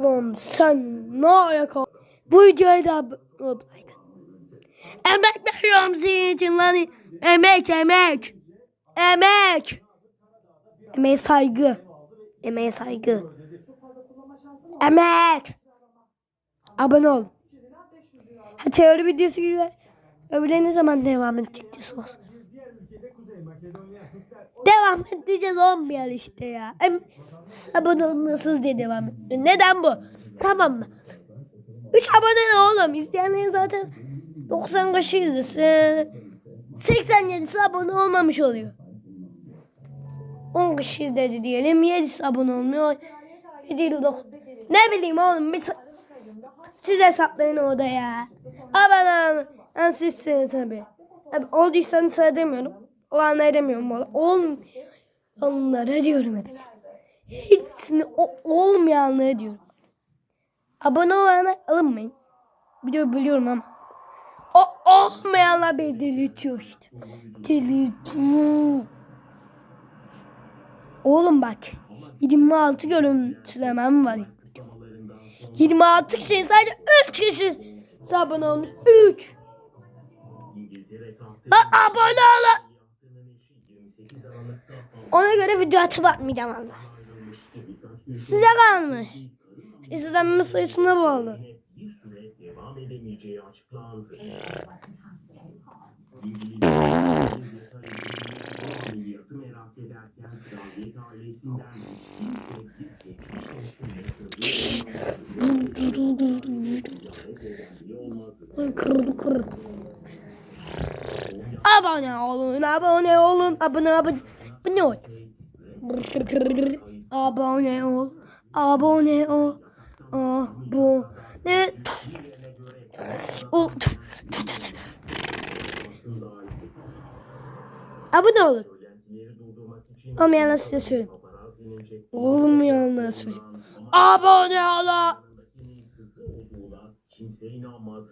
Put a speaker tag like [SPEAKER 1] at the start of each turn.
[SPEAKER 1] Lan sen ne ayak ol- Bu videoyu da like. Emek veriyorum senin için lan. Emek emek. Emek. Emeğe saygı. Emeğe saygı. Emek. Abone ol. Ha, teori videosu gibi. Öbürleri ne zaman devam edecek diye Devam edeceğiz olmuyor işte ya. Em, abone olmuyorsunuz diye devam ediyor. Neden bu? Tamam mı? 3 abone ne oğlum? İzleyenlerin zaten 90 kişi izlesin. 87'si abone olmamış oluyor. 10 kişi izledi diyelim. 7'si abone olmuyor. 7 ile 9. Ne bileyim oğlum. Bir, siz hesaplayın orada ya. Abone olun. Yani sizsiniz tabii. Abi, olduysanız sana. Olanlara demiyorum. valla. Olm Onlara diyorum hepsini. Hepsini o, olmayanlara diyorum. Abone olanlar alınmayın. Biliyorum biliyorum ama. O olmayanlar beni delirtiyor işte. Delirtiyor. Oğlum bak. 26 görüntülemem var. 26 kişinin sadece 3 kişi abone olmuş. 3. Lan abone olun. Ona göre video atıp atmayacağım valla. Size kalmış. İzlenme sayısına bağlı. Kırdı kırdı. Abone olun, abone olun, abone abone. Abone ol. Abone ol, abone ol. Abone. O. Abone olun. Olmayanlar size söyleyeyim. Olmayanlar söyleyeyim. Abone olun.